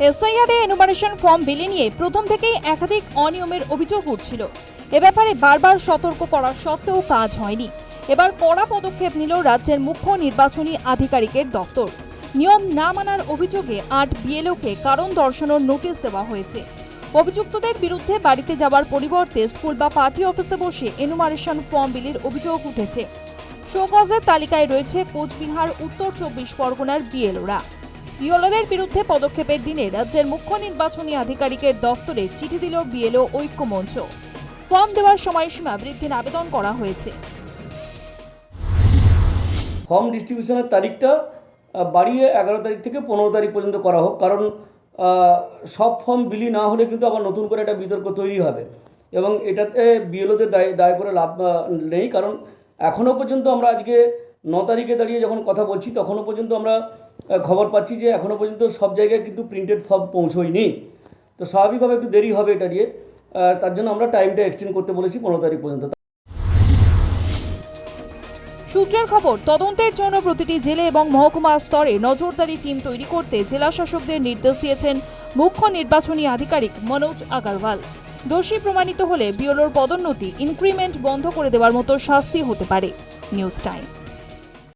SIR enumeration form বিলি নিয়ে প্রথম থেকেই একাধিক অনিয়মের অভিযোগ উঠছিল। এ ব্যাপারে বারবার সতর্ক করা সত্ত্বেও কাজ হয়নি। এবার কড়া পদক্ষেপ নিল রাজ্যের মুখ্য নির্বাচনী আধিকারিকের দপ্তর। নিয়ম না মানার অভিযোগে আট বিএলওকে কারণ দর্শানোর নোটিশ দেওয়া হয়েছে। অভিযুক্তদের বিরুদ্ধে বাড়িতে যাওয়ার পরিবর্তে স্কুল বা পার্টি অফিসে বসে এনুমারেশন ফর্ম বিলির অভিযোগ উঠেছে। শোকজের তালিকায় রয়েছে কোচবিহার, উত্তর চব্বিশ পরগনার বিএলওরা। বিএলওদের বিরুদ্ধে পদক্ষেপের দিনে রাজ্যের মুখ্য নির্বাচনী আধিকারিকের দপ্তরে চিঠি দিল বিএলও ঐক্য মঞ্চ ফর্ম দেওয়ার সময়সীমা বৃদ্ধির আবেদন করা হয়েছে। ফর্ম ডিস্ট্রিবিউশনের তারিখটা বাড়িয়ে এগারো তারিখ থেকে পনেরো তারিখ পর্যন্ত করা হোক, কারণ সব ফর্ম বিলি না হলে কিন্তু আবার নতুন করে একটা বিতর্ক তৈরি হবে। এবং এটাতে বিএলওদের দায় দায় করে লাভ নেই, কারণ এখনও পর্যন্ত আমরা আজকে ন তারিখে দাঁড়িয়ে যখন কথা বলছি তখনও পর্যন্ত আমরা খবর পাচ্ছি যে এখনও পর্যন্ত সব জায়গায় কিন্তু প্রিন্টেড ফর্ম পৌঁছোয়নি। তো স্বাভাবিকভাবে একটু দেরি হবে এটা নিয়ে। তার জন্য আমরা টাইমটা এক্সটেন্ড করতে বলেছি পনেরো তারিখ পর্যন্ত। সূত্রের খবর, তদন্তের জন্য প্রতিটি জেলে এবং মহকুমা স্তরে নজরদারি টিম তৈরি করতে জেলা শাসকদের নির্দেশ দিয়েছেন মুখ্য নির্বাচনী আধিকারিক মনোজ আগারওয়াল। দোষী প্রমাণিত হলে বিওলোর পদোন্নতি ইনক্রিমেন্ট বন্ধ করে দেওয়ার মতো শাস্তি হতে পারে। News time.